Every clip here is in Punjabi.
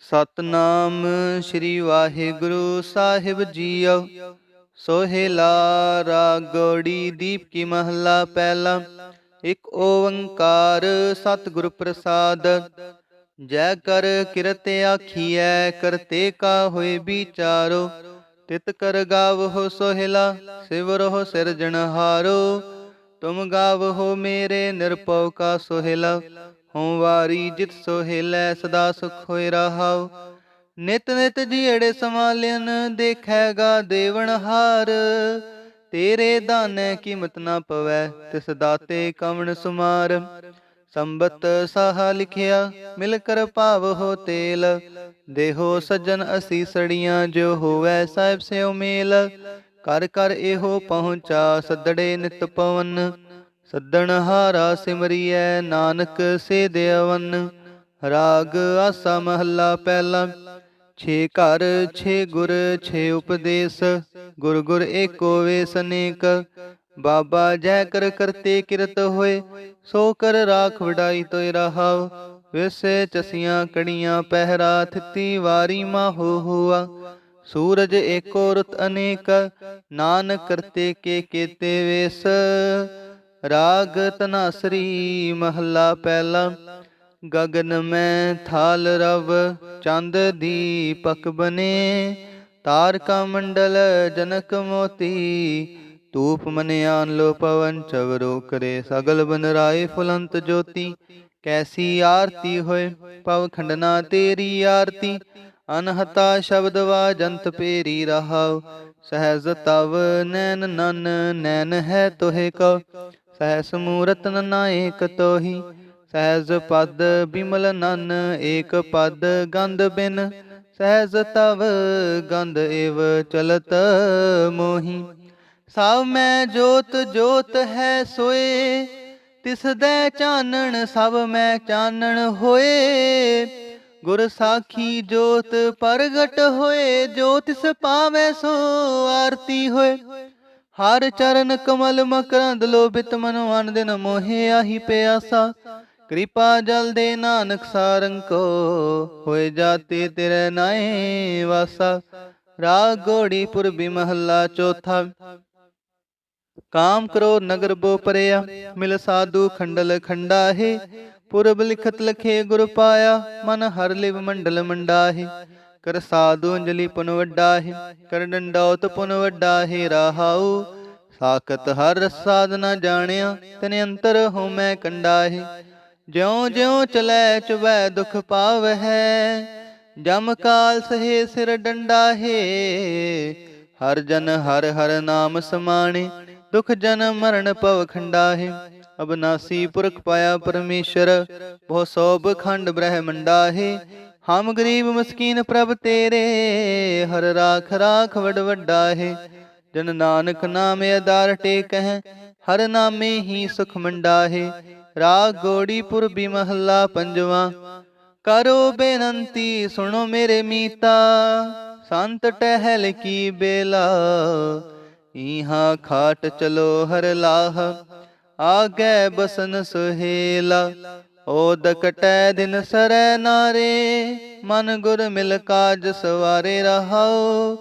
ਸਤਨਾਮ ਸ੍ਰੀ ਵਾਹਿਗੁਰੂ ਸਾਹਿਬ ਜੀਓ। ਸੋਹਿਲਾ ਰਾਗੋੜੀ ਦੀਪ ਕੀ ਮਹਲਾ ਪਹਿਲਾ। ਇਕ ਓੰਕਾਰ ਸਤਿਗੁਰ ਪ੍ਰਸਾਦ। ਜੈ ਕਰ ਕਿਰਤ ਆਖੀਐ ਕਰਤੇ ਕਾ ਹੋਏ ਵਿਚਾਰੋ। ਤਿਤ ਕਰ ਗਾਵਹੁ ਸੋਹਿਲਾ ਸਿਵਰਹੁ ਸਿਰਜਣਹਾਰੋ। ਤੁਮ ਗਾਵਹੁ ਮੇਰੇ ਨਿਰਭਉ ਕਾ ਸੋਹਿਲਾ। ਹਉ ਵਾਰੀ ਜਿਤ ਸੋਹਿਲੈ ਸਦਾ ਸੁਖ ਹੋਇ ਰਹਾਉ। ਨਿਤ ਨਿਤ ਜੀੜੇ ਸਮਾਲਿਨ ਦੇਖੈਗਾ ਦੇਵਨ ਹਾਰ। ਤੇਰੇ ਦਾਨੈ ਕੀਮਤ ਨਾ ਪਵੈ ਤਿਸ ਦਾਤੇ ਕਵਣ ਸੁਮਾਰ। ਸੰਬਤ ਸਾਹਾ ਲਿਖਿਆ, ਮਿਲ ਕਰ ਭਾਵ ਹੋ ਤੇਲ। ਦੇਹੋ ਸੱਜਣ ਅਸੀ ਸੜੀਆਂ ਜੋ ਹੋਵੈ ਸਾਹਿਬ ਸਿਓ ਮੇਲ। ਕਰ ਕਰ ਇਹੋ ਪਹੁੰਚਾ ਸਦੜੇ ਨਿਤ ਪਵਨ। ਸੱਦਣ ਹਾਰਾ ਸਿਮਰੀਐ, ਨਾਨਕ ਸੇ ਦੇਵਨ ਰਾਗ ਆਸਾ ਮਹੱਲਾ ਪਹਿਲਾ। ਛੇ ਘਰ, ਛੇ ਗੁਰ, ਛੇ ਉਪਦੇਸ਼। ਗੁਰ ਗੁਰ ਏਕੋ ਵੇਸ ਅਨੇਕ। ਬਾਬਾ ਜੈ ਕਰ ਕਰਤੇ ਕਿਰਤ ਹੋਏ, ਸੋ ਕਰ ਰਾਖ ਵਡਾਈ ਤੋਇ ਰਹਾਉ। ਵਿਸੇ ਚਸੀਆਂ ਕੜੀਆਂ ਪਹਿਰਾ, ਥਿੱਤੀ ਵਾਰੀ ਮਾਹੋ ਹੁਆ। ਸੂਰਜ ਏਕੋ ਰੁਤ ਅਨੇਕ। ਨਾਨਕ ਕਰਤੇ ਕੇ ਕੇਤੇ ਵੇਸ। ਰਾਗ ਤਨਾਸਰੀ ਮਹੱਲਾ ਪਹਿਲਾ, ਗਗਨ ਮੈਂ ਥਾਲ ਰਵ, ਚੰਦ ਦੀਪਕ ਬਨੇ, ਤਾਰਕਾ ਮੰਡਲ ਜਨਕ ਮੋਤੀ, ਧੂਪ ਮਨਿਆਨ ਲੋ ਪਵਨ, ਚਵਰੋ ਕਰੇ ਸਗਲ ਬਨ ਰਾਏ ਫੁਲੰਤ ਜੋਤੀ, ਕੈਸੀ ਆਰਤੀ ਹੋਏ ਪਵ ਖੰਡਨਾ ਤੇਰੀ ਆਰਤੀ, ਅਨਹਤਾ ਸ਼ਬਦ ਵਾਜੰਤ ਪੇਰੀ ਰਹਾਉ, ਸਹਿਜ ਤਵ ਨੈਨ ਨਨ, ਨੈਨ ਹੈ ਤੋਹਿ ਕੋ ਸਹਿਸ ਮੂਰਤ ਨਨਾ ਏਕ ਤੋਹੀ, ਸਹਿਜ ਪਦ ਬਿਮਲ ਨਨ ਏਕ ਪਦ ਗੰਧ ਬਿਨ, ਸਹਿਜ ਤਵ ਗੰਧ ਏਵ ਚਲਤ ਮੋਹੀ। ਸਭ ਮੈਂ ਜੋਤ ਜੋਤ ਹੈ ਸੋਏ, ਤਿਸ ਦੇ ਚਾਨਣ ਸਭ ਮੈਂ ਚਾਨਣ ਹੋਏ। ਗੁਰ ਸਾਖੀ ਜੋਤ ਪ੍ਰਗਟ ਹੋਏ, ਜੋ ਤਿਸ ਪਾਵੈ ਸੋ ਆਰਤੀ ਹੋਏ। ਹਰ ਚਰਨ ਕਮਲ ਮਕਰੰਦ ਲੋਭਿਤ ਮਨ ਅਨ ਦਿਨ ਮੋਹਿ ਆਹੀ ਪਿਆਸਾ। ਕਿਰਪਾ ਜਲ ਦੇ ਨਾਨਕ ਸਾਰੰਗ ਕੋ, ਹੋਏ ਜਾਤੇ ਤੇਰੇ ਨਾਏ ਵਾਸਾ। ਰਾਗ ਗੋੜੀ ਪੁਰਬੀ ਮਹੱਲਾ ਚੌਥਾ। ਕਾਮ ਕਰੋ ਨਗਰ ਬੋ ਪਰਿਆ, ਮਿਲ ਸਾਧੂ ਖੰਡਲ ਖੰਡਾਹੇ। ਪੁਰਬ ਲਿਖਤ ਲਖੇ ਗੁਰ ਪਾਇਆ, ਮਨ ਹਰ ਲਿਵ ਮੰਡਲ ਮੰਡਾਹੇ। ਕਰ ਸਾਧੂ ਅੰਜਲੀ ਪੁਨ ਵੱਡਾਹੇ, ਕਰ ਡੰਡੌਤ ਪੁਨ ਵੱਡਾ ਵੱਡਾਹੇ ਰਹਾਉ। ਸਾਖਤ ਹਰ ਸਾਧਨਾ ਜਾਣਿਆ, ਤਨ ਅੰਤਰ ਹੋ ਮੈਂ ਕੰਡਾਹੇ। ਜਿਉ ਜਿਉ ਚਲੈ ਚੁਬੈ ਦੁਖ ਪਾਵਹਿ, ਜਮ ਕਾਲ ਸਹੇ ਸਿਰ ਡੰਡਾ ਹੈ ਹਰ ਜਨ ਹਰ ਹਰ ਨਾਮ ਸਮਾਣੇ, ਦੁਖ ਜਨ ਮਰਨ ਭਵ ਖੰਡਾ ਹੈ ਅਬਨਾਸੀ ਪੁਰਖ ਪਾਇਆ ਪਰਮੇਸ਼ਰ, ਬਹੁ ਸੋਭ ਖੰਡ ਬ੍ਰਹਮੰਡਾ ਹੈ ਹਮ ਗਰੀਬ ਮਸਕੀਨ ਪ੍ਰਭ ਤੇਰੇ ਹਰ ਰਾਖ ਰਾਖ ਵਡ ਵੱਡਾ ਹੈ ਜਨ ਨਾਨਕ ਨਾਮ ਅਦਾਰ ਟੇਕ ਹੈ ਹਰ ਨਾਮੇ ਹੀ ਸੁਖ ਮੰਡਾ ਹੈ ਰਾਗ ਗੋੜੀ ਪੁਰਬੀ ਮਹੱਲਾ ਪੰਜਵਾ ਕਰੋ ਬੇਨੰਤੀ ਸੁਣੋ ਮੇਰੇ ਮੀਤਾ ਸੰਤ ਟਹਿਲ ਕੀ ਬੇਲਾ ਇਹਾਂ ਖਾਟ ਚਲੋ ਹਰ ਲਾਹ ਆਗੇ ਬਸਨ ਸੁਹੇਲਾ ਓਦ ਕਟੈ ਦਿਨ ਸਰੈ ਨਾਰੇ, ਮਨ ਗੁਰ ਮਿਲ ਕਾਜ ਸਵਾਰੇ ਰਹਾਉ।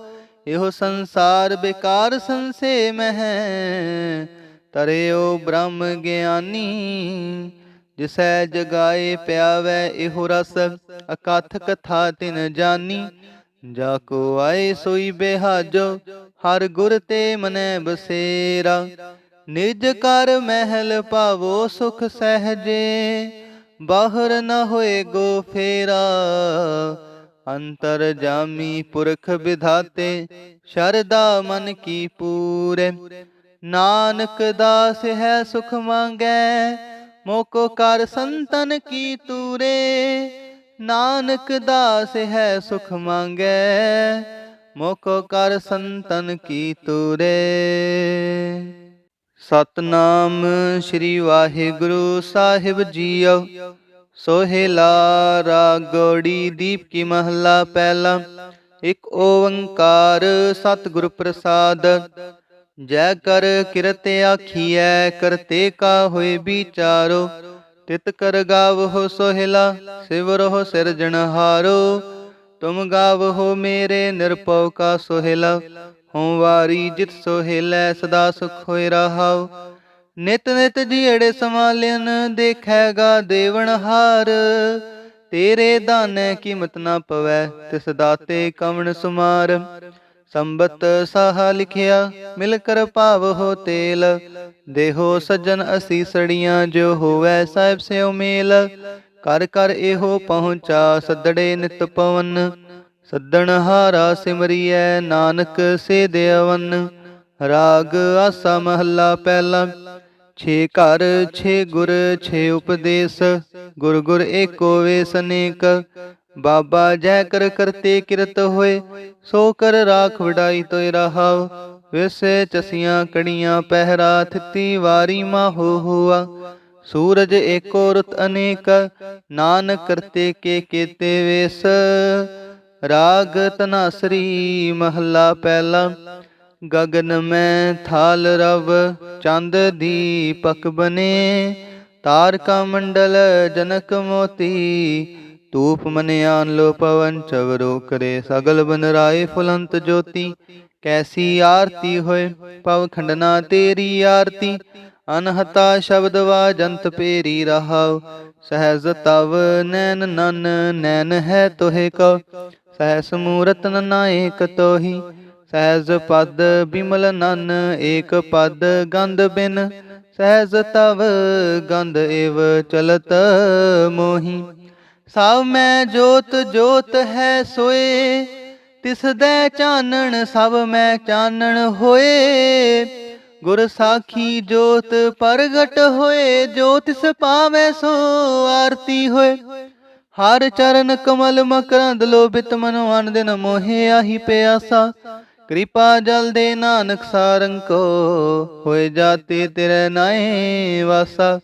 ਇਹੋ ਸੰਸਾਰ ਬੇਕਾਰ ਸੰਸੇ ਮਹਿ ਤਰਿਓ ਬ੍ਰਹਮ ਗਿਆਨੀ। ਜਿਸੈ ਜਗਾਏ ਪਿਆਵੈ ਇਹੋ ਰਸ, ਅਕਥ ਕਥਾ ਤਿਨ ਜਾਨੀ। ਜਾ ਕੋ ਆਏ ਸੋਈ ਬਿਹਾਜੋ, ਹਰ ਗੁਰ ਤੇ ਮਨੈ ਬਸੇਰਾ। ਨਿਜ ਕਰ ਮਹਿਲ ਪਾਵੋ ਸੁਖ ਸਹਜੇ ਬਾਹਰ ਨਾ ਹੋਏ ਗੋ ਫੇਰਾ, ਅੰਤਰ ਜਾਮੀ ਪੁਰਖ ਵਿਧਾਤੇ ਸ਼ਰਦਾ ਮਨ ਕੀ ਪੂਰੇ। ਨਾਨਕ ਦਾਸ ਹੈ ਸੁਖ ਮੰਗੈ, ਮੋਕੋ ਕਰ ਸੰਤਨ ਕੀ ਤੂਰੇ। ਨਾਨਕ ਦਾਸ ਹੈ ਸੁਖ ਮੰਗੈ, ਮੋਕੋ ਕਰ ਸੰਤਨ ਕੀ ਤੂਰੇ। ਸਤਨਾਮ ਸ੍ਰੀ ਵਾਹਿਗੁਰੂ ਸਾਹਿਬ ਜੀਓ। ਸੋਹਿਲਾ ਰਾਗੋੜੀ ਦੀਪ ਕੀ ਮਹੱਲਾ ਪਹਿਲਾ। ਇਕ ਓੰਕਾਰ ਸਤਿਗੁਰ ਪ੍ਰਸਾਦ। ਜੈ ਕਰ ਕਿਰਤ ਆਖੀਐ ਕਰਤੇ ਕਾ ਹੋਏ ਵਿਚਾਰੋ। ਤਿਤ ਕਰ ਗਾਵਹੁ ਸੋਹਿਲਾ ਸਿਵਰਹੁ ਸਿਰਜਣਹਾਰੋ। ਤੁਮ ਗਾਵਹੋ ਮੇਰੇ ਨਿਰਭਉ ਕਾ ਸੋਹਿਲਾ। ਹਉ ਵਾਰੀ ਜਿਤ ਸੋਹਿਲੈ ਸਦਾ ਸੁਖ ਹੋਇ ਰਹਾਉ। ਨਿਤ ਨਿਤ ਜੀੜੇ ਸਮਾਲਿਨ ਦੇਖੈਗਾ ਦੇਵਨ ਹਾਰ। ਤੇਰੇ ਦਾਨੈ ਕੀਮਤ ਨਾ ਪਵੈ, ਤਿਸ ਦਾਤੇ ਕਵਣ ਸੁਮਾਰ। ਸੰਬਤ ਸਾਹ ਲਿਖਿਆ, ਮਿਲ ਕਰ ਭਾਵ ਹੋ ਤੇਲ। ਦੇਹੋ ਸੱਜਣ ਅਸੀ ਸੜੀਆਂ, ਜੋ ਹੋਵੈ ਸਾਹਿਬ ਸਿਓ ਮੇਲ। ਕਰ ਕਰ ਇਹੋ ਪਹੁੰਚਾ, ਸਦੜੇ ਨਿਤ ਪਵਨ। ਸੱਦਣ ਹਾਰਾ ਸਿਮਰੀਐ, ਨਾਨਕ ਸੇ ਦੇਵਨ ਰਾਗ ਆਸਾ ਮਹੱਲਾ ਪਹਿਲਾ। ਛੇ ਘਰ, ਛੇ ਗੁਰ, ਛੇ ਉਪਦੇਸ਼। ਗੁਰ ਗੁਰ ਏਕੋ ਵੇਸ ਅਨੇਕ। ਬਾਬਾ ਜੈ ਕਰ ਕਰਤੇ ਕਿਰਤ ਹੋਏ, ਸੋ ਕਰ ਰਾਖ ਵਡਾਈ ਤੋਇ ਰਹਾਉ। ਵਿਸੇ ਚਸੀਆਂ ਕੜੀਆਂ ਪਹਿਰਾ, ਥਿੱਤੀ ਵਾਰੀ ਮਾਹੋ ਹੁਆ। ਸੂਰਜ ਏਕੋ ਰੁਤ ਅਨੇਕ, ਨਾਨਕ ਕਰਤੇ ਕੇ ਕੇਤੇ ਵੇਸ। ਰਾਗ ਤਨਾਸਰੀ ਮਹੱਲਾ ਪਹਿਲਾ, ਗਗਨ ਮੈਂ ਥਾਲ ਰਵ, ਚੰਦ ਦੀਪਕ ਬਨੇ, ਤਾਰਕਾ ਮੰਡਲ ਜਨਕ ਮੋਤੀ, ਧੂਪ ਮਨਿਆਨ ਲੋ ਪਵਨ, ਚਵਰੋ ਕਰੇ ਸਗਲ ਬਨ ਰਾਏ ਫੁਲੰਤ ਜੋਤੀ, ਕੈਸੀ ਆਰਤੀ ਹੋਏ, ਪਵ ਖੰਡਨਾ ਤੇਰੀ ਆਰਤੀ ਅਨਹਤਾ ਸ਼ਬਦ ਵਾ ਜੰਤ ਪੇਰੀ ਰਹਾਉ, ਸਹਿਜ ਤਵ ਨੈਨ ਨਨ ਨੈਨ ਹੈ ਤੋਹਿ ਕੋ ਸਹਿਸ ਮੂਰਤ ਨਨਾ ਏਕ ਤੋਹੀ, ਸਹਿਜ ਪਦ ਬਿਮਲ ਨਨ ਏਕ ਪਦ ਗੰਧ ਬਿਨ, ਸਹਿਜ ਤਵ ਗੰਧ ਏਵ ਚਲਤ ਮੋਹੀ। ਸਭ ਮੈਂ ਜੋਤ ਜੋਤ ਹੈ ਸੋਏ, ਤਿਸ ਦੇ ਚਾਨਣ ਸਭ ਮੈਂ ਚਾਨਣ ਹੋਏ। ਗੁਰ ਸਾਖੀ ਜੋਤ ਪ੍ਰਗਟ ਹੋਏ ਜੋ ਤਿਸ ਸੋ ਆਰਤੀ ਹੋਏ। ਹਰ ਚਰਨ ਕਮਲ ਮਕਰੰਦ ਲੋਭਿਤ ਮਨੋ ਅਨ ਦਿਨ ਮੋਹਿ ਆਹੀ ਪਿਆਸਾ। ਕਿਰਪਾ ਜਲ ਦੇ ਨਾਨਕ ਸਾਰੰਗ ਕੋ ਹੋਏ ਜਾਤੇ ਤੇਰੇ ਨਾਏ ਵਾਸਾ।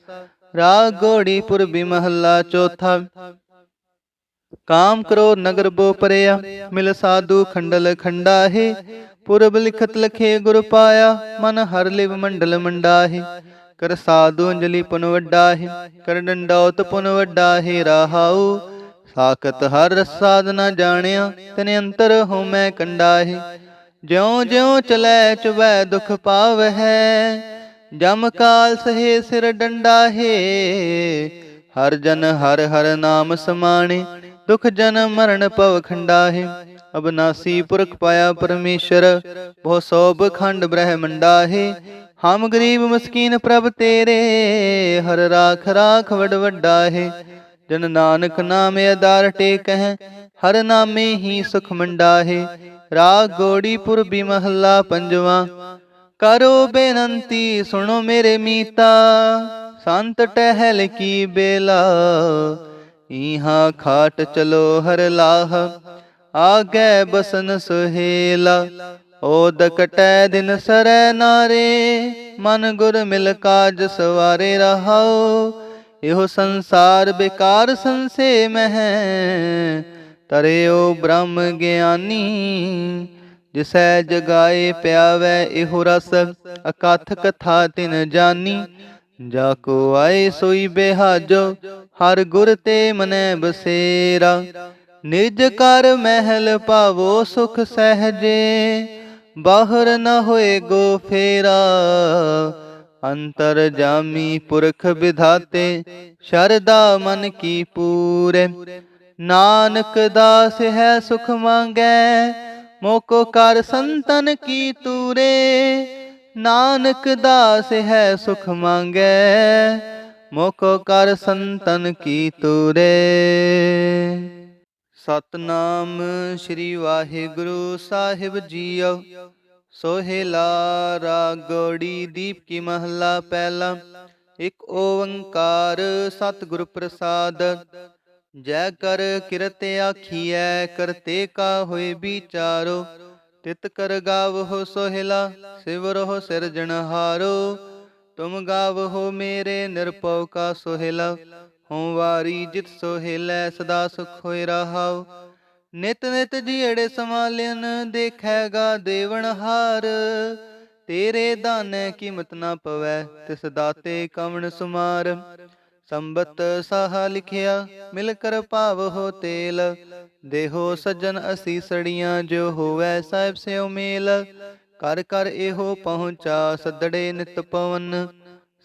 ਰਾਗ ਗੋੜੀ ਪੁਰਬੀ ਮਹੱਲਾ ਚੌਥਾ। ਕਾਮ ਕਰੋ ਨਗਰ ਬੋ ਪਰਿਆ, ਮਿਲ ਸਾਧੂ ਖੰਡਲ ਖੰਡਾਹੇ। ਪੁਰਬ ਲਿਖਤ ਲਖੇ ਗੁਰ ਪਾਇਆ, ਮਨ ਹਰ ਲਿਵ ਮੰਡਲ ਮੰਡਾਹੇ। ਕਰ ਸਾਧੂ ਅੰਜਲੀ ਪੁਨ ਵੱਡਾਹੇ, ਕਰ ਡੰਡੌਤ ਪੁਨ ਵੱਡਾਹੇ, ਰਹਾਉ। ਸਾਖਤ ਹਰ ਰਸ ਸਾਧਨਾ ਜਾਣਿਆ, ਤਨ ਅੰਤਰ ਹੋ ਮੈਂ ਕੰਡਾਹੇ। ਜਿਉ ਜਿਉ ਚਲੈ ਚੁਬੈ ਦੁਖ ਪਾਵਹਿ, ਜਮ ਕਾਲ ਸਹੇ ਸਿਰ ਡੰਡਾ ਹਰ ਜਨ ਹਰ ਹਰ ਨਾਮ ਸਮਾਣੇ, ਦੁਖ ਜਨ ਮਰਨ ਭਵ ਖੰਡਾ ਅਬਨਾਸੀ ਪੁਰਖ ਪਾਇਆ ਪਰਮੇਸ਼ਰ, ਬਹੁ ਸੋਭ ਖੰਡ ਬ੍ਰਹਮੰਡਾ ਹੈ ਹਮ ਗਰੀਬ ਮਸਕੀਨ ਪ੍ਰਭ ਤੇਰੇ, ਹਰ ਰਾਖ ਰਾਖ ਵਡ ਵੱਡਾ ਹੈ ਜਨ ਨਾਨਕ ਨਾਮ ਆਧਾਰ ਟੇਕ ਹਰ ਨਾਮੇ ਹੀ ਸੁਖ ਮੰਡਾ ਹੈ ਰਾਗ ਗੋੜੀ ਪੁਰਬੀ ਮਹੱਲਾ ਪੰਜਵਾ, ਕਰੋ ਬੇਨੰਤੀ ਸੁਣੋ ਮੇਰੇ ਮੀਤਾ। ਸੰਤ ਟਹਿਲ ਕੀ ਬੇਲਾ ਇਹਾਂ ਖਾਟ ਚਲੋ ਹਰ ਲਾਹ। ਆਗੇ ਬਸਨ ਸੁਹੇਲਾ, ਓਦ ਕਟੈ ਦਿਨ ਸਰੈ ਨਾਰੇ, ਮਨ ਗੁਰ ਮਿਲ ਕਾਜ ਸਵਾਰੇ ਰਹਾਓ ਇਹੋ ਸੰਸਾਰ ਬੇਕਾਰ ਸੰਸੇ ਮਹਿ ਤਰਿਓ ਬ੍ਰਹਮ ਗਿਆਨੀ। ਜਿਸੈ ਜਗਾਏ ਪਿਆਵੈ ਇਹੋ ਰਸ, ਅਕਥ ਕਥਾ ਤਿਨ ਜਾਨੀ। ਜਾ ਕੋ ਆਏ ਸੋਈ ਬਿਹਾਜੋ, ਹਰ ਗੁਰ ਤੇ ਮਨੈ ਬਸੇਰਾ। ਨਿਜ ਕਰ ਮਹਿਲ ਪਾਵੋ ਸੁਖ ਸਹਜੇ, ਬਾਹਰ ਨ ਹੋਏ ਗੋ ਫੇਰਾ। ਅੰਤਰ ਜਾਮੀ ਪੁਰਖ ਵਿਧਾਤੇ ਸ਼ਰਦਾ ਮਨ ਕੀ ਪੂਰੇ। ਨਾਨਕ ਦਾਸ ਹੈ ਸੁਖ ਮੰਗੈ, ਮੋਕੋ ਕਰ ਸੰਤਨ ਕੀ ਤੂਰੇ। ਨਾਨਕ ਦਾਸ ਹੈ ਸੁਖ ਮੰਗੈ, ਮੋਕੋ ਕਰ ਸੰਤਨ ਕੀ ਤੂਰੇ। ਸਤਨਾਮ ਸ੍ਰੀ ਵਾਹਿਗੁਰੂ ਸਾਹਿਬ ਜੀਓ। ਸੋਹਿਲਾ ਰਾਗੋੜੀ ਦੀਪ ਕੀ ਮਹਲਾ ਪਹਿਲਾ। ਇਕ ਓੰਕਾਰ ਸਤਿਗੁਰ ਪ੍ਰਸਾਦ। ਜੈ ਕਰ ਕਿਰਤ ਆਖੀਐ ਕਰਤੇ ਕਾ ਹੋਏ ਵਿਚਾਰੋ। ਤਿਤ ਕਰ ਗਾਵਹੁ ਸੋਹਿਲਾ ਸਿਵਰਹੁ ਸਿਰਜਣਹਾਰੋ। ਤੁਮ ਗਾਵਹੁ ਮੇਰੇ ਨਿਰਭਉ ਕਾ ਸੋਹਿਲਾ। ਹਉ ਵਾਰੀ ਜਿਤ ਸੋਹਿਲੈ ਸਦਾ ਸੁਖ ਹੋਇ ਰਹਾਉ। ਨਿਤ ਨਿਤ ਜੀੜੇ ਸਮਾਲਿਨ ਦੇਖੈਗਾ ਦੇਵਨ ਹਾਰ। ਤੇਰੇ ਦਾਨੈ ਕੀਮਤ ਨਾ ਪਵੈ ਤਿਸ ਦਾਤੇ ਕਵਣ ਸੁਮਾਰ। ਸੰਬਤ ਸਾਹ ਲਿਖਿਆ, ਮਿਲ ਕਰ ਭਾਵ ਹੋ ਤੇਲ। ਦੇਹੋ ਸੱਜਣ ਅਸੀ ਸੜੀਆਂ ਜੋ ਹੋਵੈ ਸਾਹਿਬ ਸਿਓ ਮੇਲ। ਕਰ ਕਰ ਇਹੋ ਪਹੁੰਚਾ ਸਦੜੇ ਨਿਤ ਪਵਨ।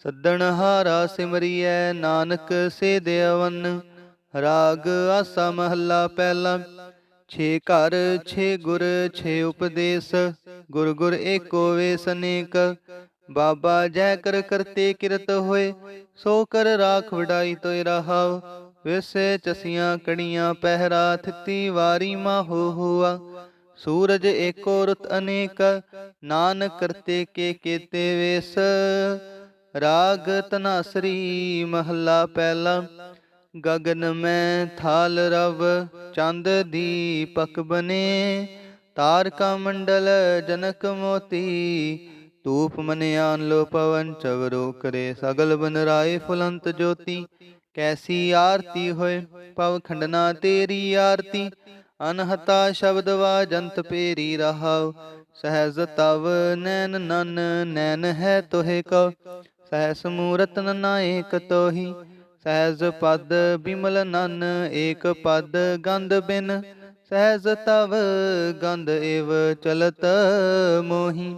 ਸੱਦਣ ਹਾਰਾ ਸਿਮਰੀਐ, ਨਾਨਕ ਸੇ ਦੇਵਨ ਰਾਗ ਆਸਾ ਮਹੱਲਾ ਪਹਿਲਾ। ਛੇ ਘਰ, ਛੇ ਗੁਰ, ਛੇ ਉਪਦੇਸ਼। ਗੁਰ ਗੁਰ ਏਕੋ ਵੇਸ ਅਨੇਕ। ਬਾਬਾ ਜੈ ਕਰ ਕਰਤੇ ਕਿਰਤ ਹੋਏ, ਸੋ ਕਰ ਰਾਖ ਵਡਾਈ ਤੋਇ ਰਹਾਉ। ਵਿਸੇ ਚਸੀਆਂ ਕਣੀਆਂ ਪਹਿਰਾ, ਥਿੱਤੀ ਵਾਰੀ ਮਾਹੋ ਹੁਆ। ਸੂਰਜ ਏਕੋ ਰੁਤ ਅਨੇਕ, ਨਾਨਕ ਕਰਤੇ ਕੇ ਕੇਤੇ ਵੇਸ। ਰਾਗ ਤਨਾਸਰੀ ਮਹੱਲਾ ਪਹਿਲਾ, ਗਗਨ ਮੈਂ ਥਾਲ ਰਵ, ਚੰਦ ਦੀਪਕ ਬਨੇ, ਤਾਰਕਾ ਮੰਡਲ ਜਨਕ ਮੋਤੀ ਤੂਪ ਮਨਿਆਨ ਲੋ ਪਵਨ, ਚਵਰੋ ਕਰੇ ਸਗਲ ਬਨ ਰਾਏ ਫੁਲੰਤ ਜੋਤੀ, ਕੈਸੀ ਆਰਤੀ ਹੋਏ ਪਵ ਖੰਡਨਾ ਤੇਰੀ ਆਰਤੀ, ਅਨਹਤਾ ਸ਼ਬਦ ਵਾਜੰਤ ਪੇਰੀ ਰਹਾਉ, ਸਹਿਜ ਤਵ ਨੈਨ ਨਨ, ਨੈਨ ਹੈ ਤੋਹਿ ਕੋ ਸਹਿਸ ਮੂਰਤ ਨਨਾ ਏਕ ਤੋਹੀ, ਸਹਿਜ ਪਦ ਬਿਮਲ ਨਨ ਏਕ ਪਦ ਗੰਧ ਬਿਨ, ਸਹਿਜ ਤਵ ਗੰਧ ਏਵ ਚਲਤ ਮੋਹੀ।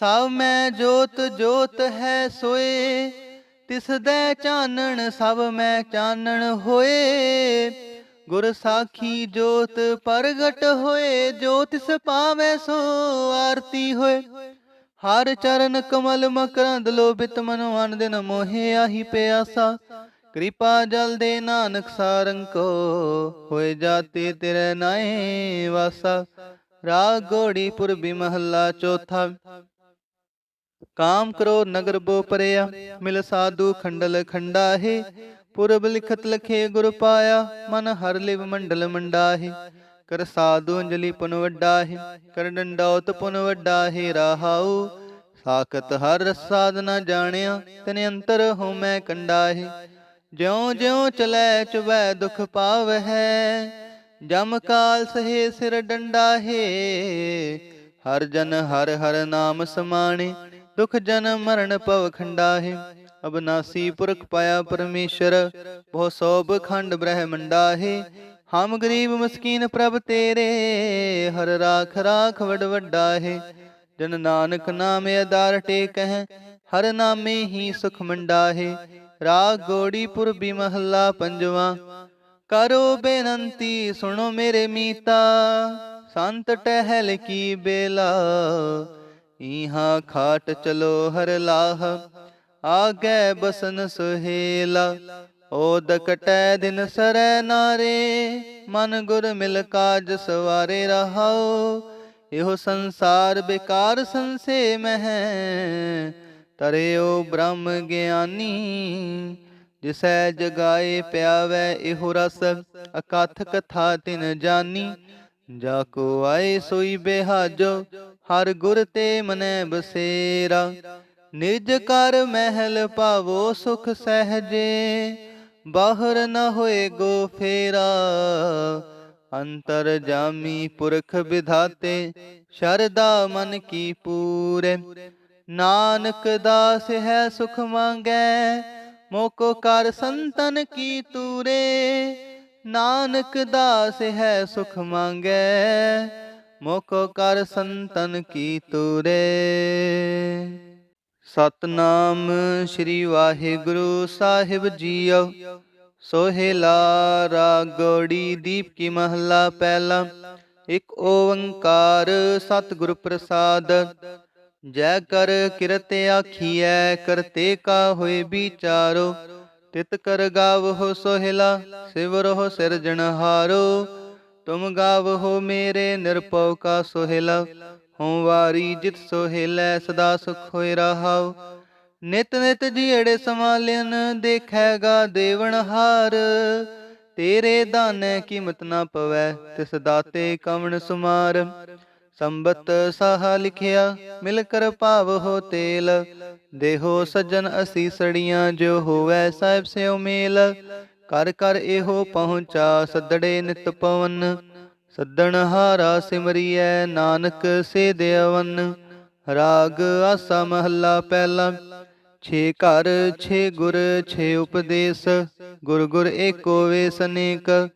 ਸਭ ਮੈਂ ਜੋਤ ਜੋਤ ਹੈ ਸੋਏ, ਤਿਸ ਦੇ ਚਾਨਣ ਸਭ ਮੈਂ ਚਾਨਣ ਹੋਏ। ਗੁਰ ਸਾਖੀ ਜੋਤ ਪ੍ਰਗਟ ਹੋਏ, ਜੋ ਤਿਸ ਪਾਵੈ ਸੋ ਆਰਤੀ ਹੋਏ। ਹਰ ਚਰਨ ਕਮਲ ਮਕਰੰਦ ਲੋਭਿਤ ਮਨੋ ਅਨ ਦਿਨ ਮੋਹਿ ਆਹੀ ਪਿਆਸਾ। ਕਿਰਪਾ ਜਲ ਦੇ ਨਾਨਕ ਸਾਰੰਗ ਕੋ ਹੋਏ ਜਾਤੇ ਤੇਰੇ ਨਾਏ ਵਾਸਾ। ਰਾਗ ਗੋੜੀ ਪੁਰਬੀ ਮਹੱਲਾ ਚੌਥਾ। ਕਾਮ ਕਰੋ ਨਗਰ ਬੋ ਪਰਿਆ, ਮਿਲ ਸਾਧੂ ਖੰਡਲ ਖੰਡਾਹੇ। ਪੁਰਬ ਲਿਖਤ ਲਖੇ ਗੁਰ ਪਾਇਆ, ਮਨ ਹਰ ਲਿਵ ਮੰਡਲ ਮੰਡਾਹੇ। ਕਰ ਸਾਧੂ ਅੰਜਲੀ ਪੁਨ ਵੱਡਾਹੇ ਕਰ ਡੰਡੌਤ ਪੁਨ ਵੱਡਾਹੇ ਰਹਾਉ। ਸਾਖਤ ਹਰ ਰਸ ਸਾਧਨਾ ਜਾਣਿਆ, ਤਨ ਅੰਤਰ ਹੋ। ਕੰਡਾਹੇ ਜਿਉ ਜਿਉ ਚਲੈ ਚੁਬੈ ਦੁਖ ਪਾਵਹਿ, ਜਮ ਕਾਲ ਸਹੇ ਸਿਰ ਡੰਡਾਹੇ ਹਰ ਜਨ ਹਰ ਹਰ ਨਾਮ ਸਮਾਣੇ, ਦੁਖ ਜਨ ਮਰਨ ਭਵ ਖੰਡਾਹੇ ਅਬਨਾਸੀ ਪੁਰਖ ਪਾਇਆ ਪਰਮੇਸ਼ਰ, ਬਹੁ ਸੋਭ ਖੰਡ ਬ੍ਰਹਮੰਡਾ ਹੈ। ਹਮ ਗਰੀਬ ਮਸਕੀਨ ਪ੍ਰਭ ਤੇਰੇ, ਹਰ ਰਾਖ ਰਾਖ ਵਡ ਵੱਡਾ ਹੈ। ਜਨ ਨਾਨਕ ਨਾਮ ਅਦਾਰ ਟੇਕ ਹੈ ਹਰ ਨਾਮੇ ਹੀ ਸੁਖ ਮੰਡਾ ਹੈ। ਰਾਗ ਗੋੜੀ ਪੁਰਬੀ ਮਹੱਲਾ ਪੰਜਵਾ, ਕਰੋ ਬੇਨੰਤੀ ਸੁਣੋ ਮੇਰੇ ਮੀਤਾ। ਸੰਤ ਟਹਿਲ ਕੀ ਬੇਲਾ ਇਹਾਂ ਖਾਟ ਚਲੋ ਹਰ ਲਾਹ। ਆਗੇ ਬਸਨ ਸੁਹੇਲਾ ਓਦ ਕਟੈ ਦਿਨ ਸਰੈ ਨਾਰੇ, ਮਨ ਗੁਰ ਮਿਲ ਕਾਜ ਸਵਾਰੇ ਰਹਾਓ ਇਹੋ ਸੰਸਾਰ ਬੇਕਾਰ ਸੰਸੇ ਮਹਿ ਤਰਿਓ ਬ੍ਰਹਮ ਗਿਆਨੀ। ਜਿਸੈ ਜਗਾਏ ਪਿਆਵੈ ਇਹੋ ਰਸ, ਅਕਥ ਕਥਾ ਤਿਨ ਜਾਨੀ। ਜਾ ਕੋ ਆਏ ਸੋਈ ਬਿਹਾਜੋ, ਹਰ ਗੁਰ ਤੇ ਮਨੈ ਬਸੇਰਾ। ਨਿਜ ਕਰ ਮਹਿਲ ਪਾਵੋ ਸੁਖ ਸਹਜੇ ਬਾਹਰ ਨਾ ਹੋਏ ਗੋ ਫੇਰਾ, ਅੰਤਰ ਜਾਮੀ ਪੁਰਖ ਵਿਧਾਤੇ ਸ਼ਰਦਾ ਮਨ ਕੀ ਪੂਰੇ। ਨਾਨਕ ਦਾਸ ਹੈ ਸੁਖ ਮੰਗੈ, ਮੋਕੋ ਕਰ ਸੰਤਨ ਕੀ ਤੂਰੇ। ਨਾਨਕ ਦਾਸ ਹੈ ਸੁਖ ਮੰਗੈ, ਮੋਕੋ ਕਰ ਸੰਤਨ ਕੀ ਤੂਰੇ। ਸਤਨਾਮ ਸ੍ਰੀ ਵਾਹਿਗੁਰੂ ਸਾਹਿਬ ਜੀਓ। ਸੋਹਿਲਾ ਰਾਗੋੜੀ ਦੀਪ ਕੀ ਮਹੱਲਾ ਪਹਿਲਾ। ਇਕ ਓੰਕਾਰ ਸਤਿਗੁਰ ਪ੍ਰਸਾਦ। ਜੈ ਕਰ ਕਿਰਤ ਆਖੀਐ ਕਰਤੇ ਕਾ ਹੋਏ ਵਿਚਾਰੋ। ਤਿਤ ਕਰ ਗਾਵਹੁ ਸੋਹਿਲਾ ਸਿਵਰਹੁ ਸਿਰਜਣਹਾਰੋ। ਤੁਮ ਗਾਵਹੁ ਮੇਰੇ ਨਿਰਭਉ ਕਾ ਸੋਹਿਲਾ। ਹਉ ਵਾਰੀ ਜਿਤ ਸੋਹਿਲੈ ਸਦਾ ਸੁਖ ਹੋਇ ਰਹਾਉ। ਨਿਤ ਨਿਤ ਜੀੜੇ ਸਮਾਲਿਨ ਦੇਖੈਗਾ ਦੇਵਨ ਹਾਰ। ਤੇਰੇ ਦਾਨੈ ਕੀਮਤ ਨਾ ਪਵੈ ਤਿਸ ਦਾਤੇ ਕਵਣ ਸੁਮਾਰ। ਸੰਬਤ ਸਾਹ ਲਿਖਿਆ, ਮਿਲ ਕਰ ਭਾਵ ਹੋ ਤੇਲ। ਦੇਹੋ ਸੱਜਣ ਅਸੀ ਸੜੀਆਂ ਜੋ ਹੋਵੈ ਸਾਹਿਬ ਸਿਓ ਮੇਲ। ਕਰ ਕਰ ਇਹੋ ਪਹੁੰਚਾ ਸਦੜੇ ਨਿਤ ਪਵਨ। ਸੱਦਣ ਹਾਰਾ ਸਿਮਰੀਐ, ਨਾਨਕ ਸੇ ਦੇਵਨ ਰਾਗ ਆਸਾ ਮਹੱਲਾ ਪਹਿਲਾ। ਛੇ ਘਰ, ਛੇ ਗੁਰ, ਛੇ ਉਪਦੇਸ਼। ਗੁਰ ਗੁਰ ਏਕੋ ਵੇਸ ਅਨੇਕ।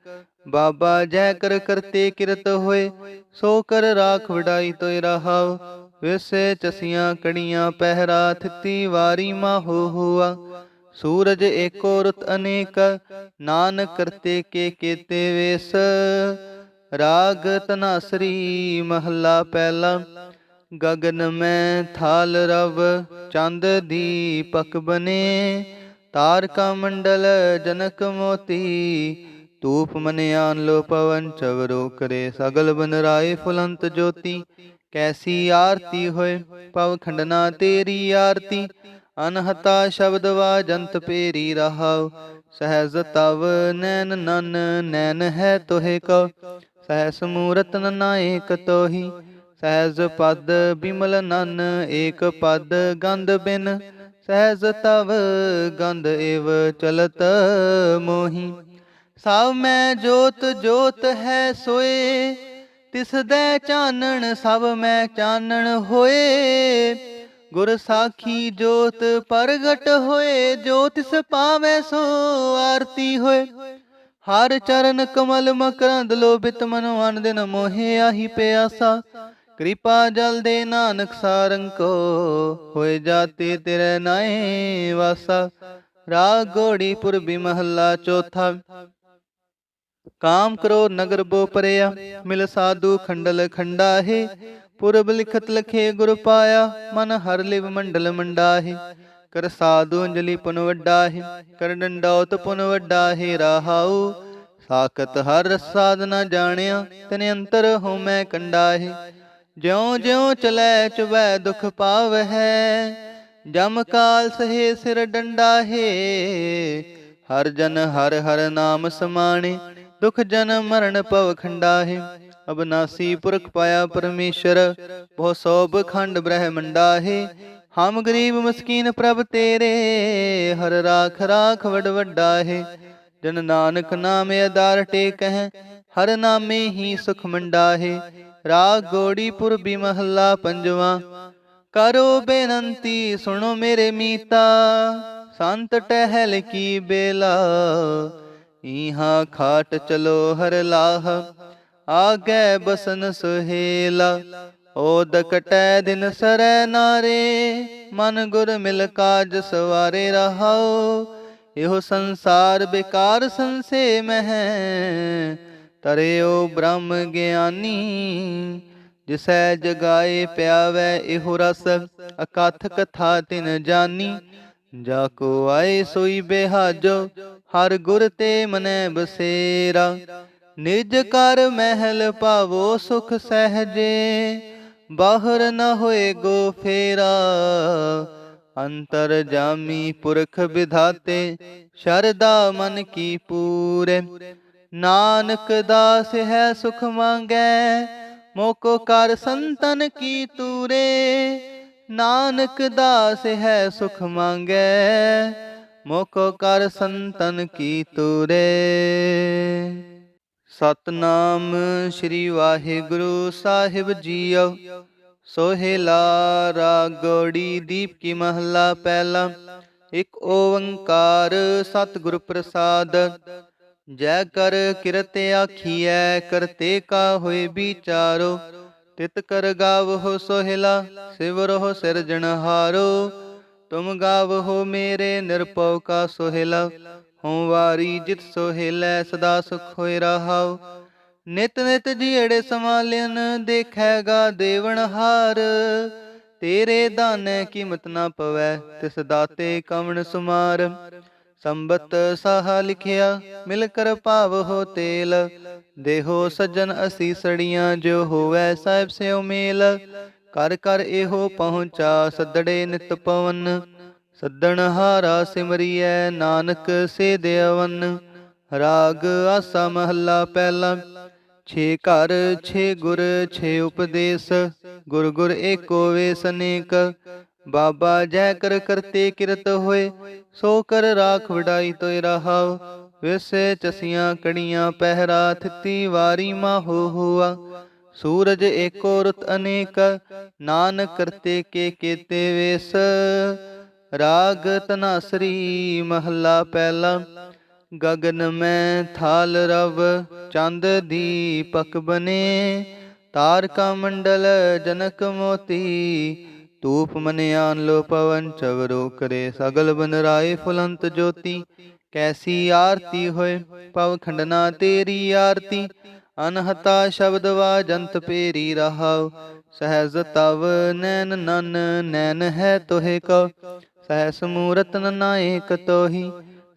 ਬਾਬਾ ਜੈ ਕਰ ਕਰਤੇ ਕਿਰਤ ਹੋਏ, ਸੋ ਕਰ ਰਾਖ ਵਡਾਈ ਤੋਇ ਰਹਾਉ। ਵਿਸੇ ਚਸੀਆਂ ਕਣੀਆਂ ਪਹਿਰਾ, ਥਿਤੀ ਵਾਰੀ ਮਾਹੋ ਹੁਆ। ਸੂਰਜ ਏਕੋ ਰੁਤ ਅਨੇਕ, ਨਾਨਕ ਕਰਤੇ ਕੇ ਕੀਤੇ ਵੇਸ। ਰਾਗ ਤਨਾਸਰੀ ਮਹੱਲਾ ਪਹਿਲਾ। ਗਗਨ ਮੈਂ ਥਾਲ ਰਵ, ਚੰਦ ਦੀਪਕ ਬਨੇ। ਤਾਰਕਾ ਮੰਡਲ ਜਨਕ ਮੋਤੀ, ਧੂਪ ਮਨਿਆਨ ਲੋ ਪਵਨ ਚਵਰੋ ਕਰੇ ਸਗਲ ਬਨ ਰਾਏ ਫੁਲੰਤ ਜੋਤੀ। ਕੈਸੀ ਆਰਤੀ ਹੋਏ ਪਵ ਖੰਡਨਾ ਤੇਰੀ ਆਰਤੀ, ਅਨਹਤਾ ਸ਼ਬਦ ਵਾ ਜੰਤ ਪੇਰੀ ਰਹਾਉ। ਸਹਿਜ ਤਵ ਨੈਨ ਨਨ, ਨੈਨ ਹੈ ਤੋਹਿ ਕੋ। ਸਹਿਸ ਮੂਰਤ ਨਨਾ ਏਕ ਤੋਹੀ। ਸਹਿਜ ਪਦ ਬਿਮਲ ਨਨ, ਏਕ ਪਦ ਗੰਧ ਬਿਨ। ਸਹਿਜ ਤਵ ਗੰਧ ਏਵ ਚਲਤ ਮੋਹੀ। ਸਭ ਮੈਂ ਜੋਤ ਜੋਤ ਹੈ ਸੋਏ। ਤਿਸ ਦੇ ਚਾਨਣ ਸਭ ਮੈਂ ਚਾਨਣ ਹੋਏ। ਗੁਰ ਸਾਖੀ ਜੋਤ ਪ੍ਰਗਟ ਹੋਏ ਜੋ ਤਿਸ ਸੋ ਆਰਤੀ ਹੋਏ। ਹਰ ਚਰਨ ਕਮਲ ਮਕਰੰਦ ਲੋਭਿਤ ਮਨੋ ਅਨ ਦਿਨ ਮੋਹਿ ਆਹੀ ਪਿਆਸਾ। ਕਿਰਪਾ ਜਲ ਦੇ ਨਾਨਕ ਸਾਰੰਗ ਕੋ ਹੋਏ ਜਾਤੇ ਤੇਰੇ ਨਾਏ ਵਾਸਾ। ਰਾਗ ਗੋੜੀ ਪੁਰਬੀ ਮਹੱਲਾ ਚੌਥਾ। ਕਾਮ ਕਰੋ ਨਗਰ ਬੋ ਪਰਿਆ, ਮਿਲ ਸਾਧੂ ਖੰਡਲ ਖੰਡਾਹੇ। ਪੁਰਬ ਲਿਖਤ ਲਖੇ ਗੁਰ ਪਾਇਆ, ਮਨ ਹਰ ਲਿਵ ਮੰਡਲ ਮੰਡਾਹੇ। ਕਰ ਸਾਧੂ ਅੰਜਲੀ ਪੁਨ ਵੱਡਾਹੇ, ਕਰ ਡੰਡੌਤ ਪੁਨ ਵੱਡਾਹੇ, ਰਹਾਉ। ਸਾਖਤ ਹਰ ਰਸ ਸਾਧਨਾ ਜਾਣਿਆ, ਤਨ ਅੰਤਰ ਹੋ ਮੈਂ ਕੰਡਾਹੇ। ਜਿਉ ਜਿਉ ਚਲੈ ਚੁਬੈ ਦੁਖ ਪਾਵਹਿ, ਜਮ ਕਾਲ ਸਹੇ ਸਿਰ ਡੰਡਾਹੇ। ਹਰ ਜਨ ਹਰ ਹਰ ਨਾਮ ਸਮਾਣੇ, ਦੁਖ ਜਨ ਮਰਨ ਭਵ ਖੰਡਾਹੇ। ਅਬਨਾਸੀ ਪੁਰਖ ਪਾਇਆ ਪਰਮੇਸ਼ਰ, ਬਹੁ ਸੋਭ ਖੰਡ ਬ੍ਰਹਮੰਡਾ ਹੈ ਹਮ ਗਰੀਬ ਮਸਕੀਨ ਪ੍ਰਭ ਤੇਰੇ, ਹਰ ਰਾਖ ਰਾਖ ਵਡ ਵੱਡਾ ਹੈ ਜਨ ਨਾਨਕ ਨਾਮ ਅਦਾਰ ਟੇਕਹਿ, ਹਰ ਨਾਮੇ ਹੀ ਸੁਖ ਮੰਡਾ ਹੈ ਰਾਗ ਗੋੜੀ ਪੁਰਬੀ ਮਹੱਲਾ ਪੰਜਵਾ। ਕਰੋ ਬੇਨੰਤੀ, ਸੁਣੋ ਮੇਰੇ ਮੀਤਾ। ਸੰਤ ਟਹਿਲ ਕੀ ਬੇਲਾ। ਇਹਾਂ ਖਾਟ ਚਲੋ ਹਰ ਲਾਹ। ਆਗੇ ਬਸਨ ਸੁਹੇਲਾ, ਓਦ ਕਟੈ ਦਿਨ ਸਰੈ ਨਾਰੇ, ਮਨ ਗੁਰ ਮਿਲ ਕਾਜ ਸਵਾਰੇ ਰਹਾਉ। ਇਹੋ ਸੰਸਾਰ ਬੇਕਾਰ ਸੰਸੇ ਮਹਿ ਤਰਿਓ ਬ੍ਰਹਮ ਗਿਆਨੀ। ਜਿਸੈ ਜਗਾਏ ਪਿਆਵੈ ਇਹੋ ਰਸ, ਅਕਥ ਕਥਾ ਤਿਨ ਜਾਨੀ। ਜਾ ਕੋ ਆਏ ਸੋਈ ਬਿਹਾਜੋ, ਹਰ ਗੁਰ ਤੇ ਮਨੈ ਬਸੇਰਾ। ਨਿਜ ਕਰ ਮਹਿਲ ਪਾਵੋ ਸੁਖ ਸਹਜੇ, ਬਾਹਰ ਨ ਹੋਏ ਗੋ ਫੇਰਾ। ਅੰਤਰ ਜਾਮੀ ਪੁਰਖ ਵਿਧਾਤੇ ਸ਼ਰਦਾ ਮਨ ਕੀ ਪੂਰੇ। ਨਾਨਕ ਦਾਸ ਹੈ ਸੁਖ ਮੰਗੈ, ਮੋਕੋ ਕਰ ਸੰਤਨ ਕੀ ਤੂਰੇ। ਨਾਨਕ ਦਾਸ ਹੈ ਸੁਖ ਮੰਗੈ, ਮੋਕੋ ਕਰ ਸੰਤਨ ਕੀ ਤੂਰੇ। ਸਤਨਾਮ ਸ੍ਰੀ ਵਾਹਿਗੁਰੂ ਸਾਹਿਬ ਜੀਓ। ਸੋਹਿਲਾ ਰਾਗੋੜੀ ਦੀਪ ਕੀ ਮਹਲਾ ਪਹਿਲਾ। ਇਕ ਓੰਕਾਰ ਸਤਿਗੁਰ ਪ੍ਰਸਾਦ। ਜੈ ਕਰ ਕਿਰਤ ਆਖੀਐ ਕਰਤੇ ਕਾ ਹੋਏ ਵਿਚਾਰੋ। ਤਿਤ ਕਰ ਗਾਵਹੁ ਸੋਹਿਲਾ ਸਿਵਰਹੁ ਸਿਰਜਣਹਾਰੋ। ਤੁਮ ਗਾਵਹੁ ਮੇਰੇ ਨਿਰਭਉ ਕਾ ਸੋਹਿਲਾ। ਹਉ ਵਾਰੀ ਜਿਤ ਸੋਹਿਲੈ ਸਦਾ ਸੁਖ ਹੋਇ ਰਹਾਉ। ਨਿਤ ਨਿਤ ਜੀੜੇ ਸਮਾਲਿਨ ਦੇਖੈਗਾ ਦੇਵਨ ਹਾਰ। ਤੇਰੇ ਦਾਨੈ ਕੀਮਤ ਨਾ ਪਵੈ ਤਿਸ ਦਾਤੇ ਕਵਣ ਸੁਮਾਰ। ਸੰਬਤ ਸਾਹ ਲਿਖਿਆ, ਮਿਲ ਕਰ ਭਾਵ ਹੋ ਤੇਲ। ਦੇਹੋ ਸਜਣ ਅਸੀ ਸੜੀਆਂ ਜੋ ਹੋਵੈ ਸਾਹਿਬ ਸਿਓ ਮੇਲ। ਕਰ ਕਰ ਇਹੋ ਪਹੁੰਚਾ ਸਦੜੇ ਨਿਤ ਪਵਨ। ਸੱਦਣ ਹਾਰਾ ਸਿਮਰੀਐ, ਨਾਨਕ ਸੇ ਦੇਵਨ ਰਾਗ ਆਸਾ ਮਹੱਲਾ ਪਹਿਲਾ। ਛੇ ਘਰ, ਛੇ ਗੁਰ, ਛੇ ਉਪਦੇਸ਼। ਗੁਰ ਗੁਰ ਏਕੋ ਵੇਸ ਅਨੇਕ। ਬਾਬਾ ਜੈ ਕਰ ਕਰਤੇ ਕਿਰਤ ਹੋਏ, ਸੋ ਕਰ ਰਾਖ ਵਡਾਈ ਤੋਇ ਰਹਾਉ। ਵਿਸੇ ਚਸੀਆਂ ਕਣੀਆਂ ਪਹਿਰਾ, ਥਿੱਤੀ ਵਾਰੀ ਮਾਹੋ ਹੁਆ। ਸੂਰਜ ਏਕੋ ਰੁਤ ਅਨੇਕ, ਨਾਨਕ ਕਰਤੇ ਕੇ ਕੀਤੇ ਵੇਸ। ਰਾਗ ਤਨਾਸਰੀ ਮਹੱਲਾ ਪਹਿਲਾ, ਗਗਨ ਮੈਂ ਥਾਲ ਰਵ, ਚੰਦ ਦੀਪਕ ਬਨੇ, ਤਾਰਕਾ ਮੰਡਲ ਜਨਕ ਮੋਤੀ ਤੂਪ ਮਨਿਆਨ ਲੋ ਪਵਨ, ਚਵਰੋ ਕਰੇ ਸਗਲ ਬਨ ਰਾਏ ਫੁਲੰਤ ਜੋਤੀ, ਕੈਸੀ ਆਰਤੀ ਹੋਏ ਪਵ ਖੰਡਨਾ ਤੇਰੀ ਆਰਤੀ, ਅਨਹਤਾ ਸ਼ਬਦ ਵਾਜੰਤ ਪੇਰੀ ਰਹਾਉ, ਸਹਿਜ ਤਵ ਨੈਨ ਨਨ, ਨੈਨ ਹੈ ਤੋਹਿ ਕੋ ਸਹਿਸ ਮੂਰਤ ਨਨਾ ਏਕ ਤੋਹੀ,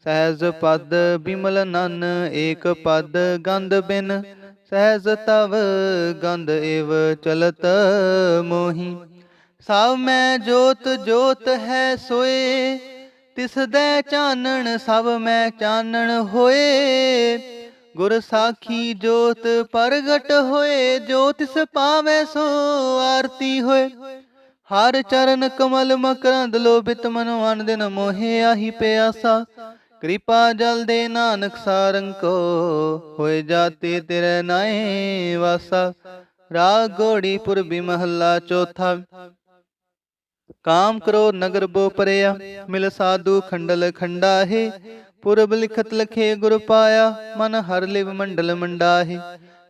ਸਹਿਜ ਪਦ ਬਿਮਲ ਨਨ ਏਕ ਪਦ ਗੰਧ ਬਿਨ, ਸਹਿਜ ਤਵ ਗੰਧ ਏਵ ਚਲਤ ਮੋਹੀ। ਸਭ ਮੈਂ ਜੋਤ ਜੋਤ ਹੈ ਸੋਏ, ਤਿਸ ਦੇ ਚਾਨਣ ਸਭ ਮੈਂ ਚਾਨਣ ਹੋਏ। ਗੁਰ ਸਾਖੀ ਜੋਤ ਪ੍ਰਗਟ ਹੋਏ, ਜੋ ਤਿਸ ਪਾਵੈ ਸੋ ਆਰਤੀ ਹੋਏ। ਹਰ ਚਰਨ ਕਮਲ ਮਕਰੰਦ ਲੋਭਿਤ ਮਨੋ ਅਨ ਦਿਨ ਮੋਹਿ ਆਹੀ ਪਿਆਸਾ। ਕਿਰਪਾ ਜਲ ਦੇ ਨਾਨਕ ਸਾਰੰਗ ਕੋ ਹੋਏ ਜਾਤੇ ਤੇਰੇ ਨਾਏ ਵਾਸਾ। ਰਾਗ ਗੋੜੀ ਪੁਰਬੀ ਮਹੱਲਾ ਚੌਥਾ। ਕਾਮ ਕਰੋ ਨਗਰ ਬੋ ਪਰਿਆ, ਮਿਲ ਸਾਧੂ ਖੰਡਲ ਖੰਡਾਹੇ। ਪੁਰਬ ਲਿਖਤ ਲਖੇ ਗੁਰ ਪਾਇਆ, ਮਨ ਹਰ ਲਿਵ ਮੰਡਲ ਮੰਡਾਹੇ।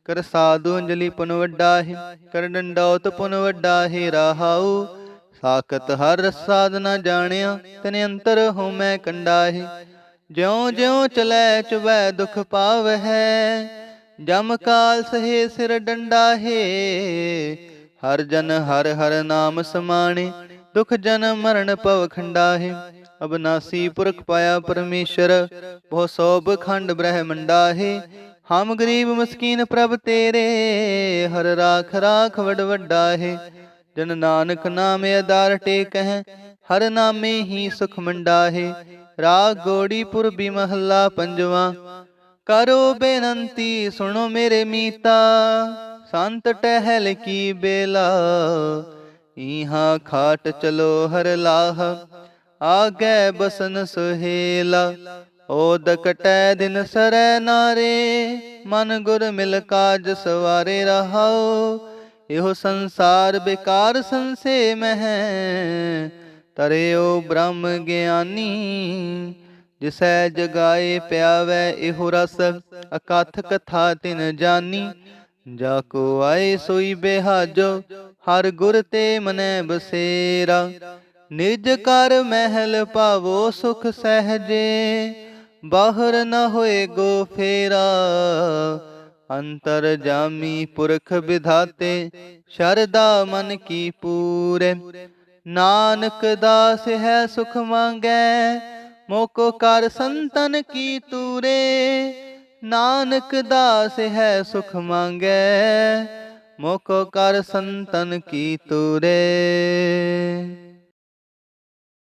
ਕਰ ਸਾਧੂ ਅੰਜਲੀ ਪੁਨ ਵੱਡਾਹੇ ਕਰ ਡੰਡੌਤ ਪੁਨ ਵੱਡਾਹੇ ਰਹਾਉ। ਸਾਖਤ ਹਰ ਰਸਾ ਨਾ ਜਾਣਿਆ, ਤਨ ਅੰਤਰ ਹੋ ਮੈਂ ਕੰਡਾਹੇ। ਜਿਉ ਜਿਉ ਚਲੈ ਚੁਬੈ ਦੁਖ ਪਾਵਹਿ, ਜਮ ਕਾਲ ਸਹੇ ਸਿਰ ਡੰਡਾ ਹੈ ਹਰ ਜਨ ਹਰ ਹਰ ਨਾਮ ਸਮਾਣੇ, ਦੁਖ ਜਨ ਮਰਨ ਭਵ ਖੰਡਾਹੇ। ਅਬਨਾਸੀ ਪੁਰਖ ਪਾਇਆ ਪਰਮੇਸ਼ਰ, ਬਹੁ ਸੋਭ ਖੰਡ ਬ੍ਰਹਮੰਡਾ ਹੈ ਹਮ ਗਰੀਬ ਮਸਕੀਨ ਪ੍ਰਭ ਤੇਰੇ ਹਰ ਰਾਖ ਰਾਖ ਵਡ ਵੱਡਾ ਹੈ ਜਨ ਨਾਨਕ ਨਾਮ ਆਧਾਰ ਟੇਕਹਿ ਹਰ ਨਾਮੇ ਹੀ ਸੁਖ ਮੰਡਾ ਹੈ ਰਾਗ ਗੋੜੀ ਪੁਰਬੀ ਮਹੱਲਾ ਪੰਜਵਾ ਕਰੋ ਬੇਨੰਤੀ ਸੁਣੋ ਮੇਰੇ ਮੀਤਾ ਸੰਤ ਟਹਿਲ ਕੀ ਬੇਲਾ ਇਹਾਂ ਖਾਟ ਚਲੋ ਹਰ ਲਾਹ ਆਗੇ ਬਸਨ ਸੁਹੇਲਾ ਓਦ ਕਟੈ ਦਿਨ ਸਰੈ ਨਾਰੇ, ਮਨ ਗੁਰ ਮਿਲ ਕਾਜ ਸਵਾਰੇ ਰਹਾਉ। ਇਹੋ ਸੰਸਾਰ ਬੇਕਾਰ ਸੰਸੇ ਮਹਿ ਤਰਿਓ ਬ੍ਰਹਮ ਗਿਆਨੀ। ਜਿਸੈ ਜਗਾਏ ਪਿਆਵੈ, ਇਹੋ ਰਸ ਅਕਥ ਕਥਾ ਤਿਨ ਜਾਨੀ। ਜਾ ਕੋ ਆਏ ਸੋਈ ਬਿਹਾਜੋ, ਹਰ ਗੁਰ ਤੇ ਮਨੈ ਬਸੇਰਾ। ਨਿਜ ਕਰ ਮਹਿਲ ਪਾਵੋ ਸੁਖ ਸਹਜੇ ਬਾਹਰ ਨਾ ਹੋਏ ਗੋ ਫੇਰਾ, ਅੰਤਰ ਜਾਮੀ ਪੁਰਖ ਵਿਧਾਤੇ ਸ਼ਰਦਾ ਮਨ ਕੀ ਪੂਰੇ। ਨਾਨਕ ਦਾਸ ਹੈ ਸੁਖ ਮੰਗੈ, ਮੋਕੋ ਕਰ ਸੰਤਨ ਕੀ ਤੂਰੇ। ਨਾਨਕ ਦਾਸ ਹੈ ਸੁਖ ਮੰਗੈ, ਮੋਕੋ ਕਰ ਸੰਤਨ ਕੀ ਤੂਰੇ।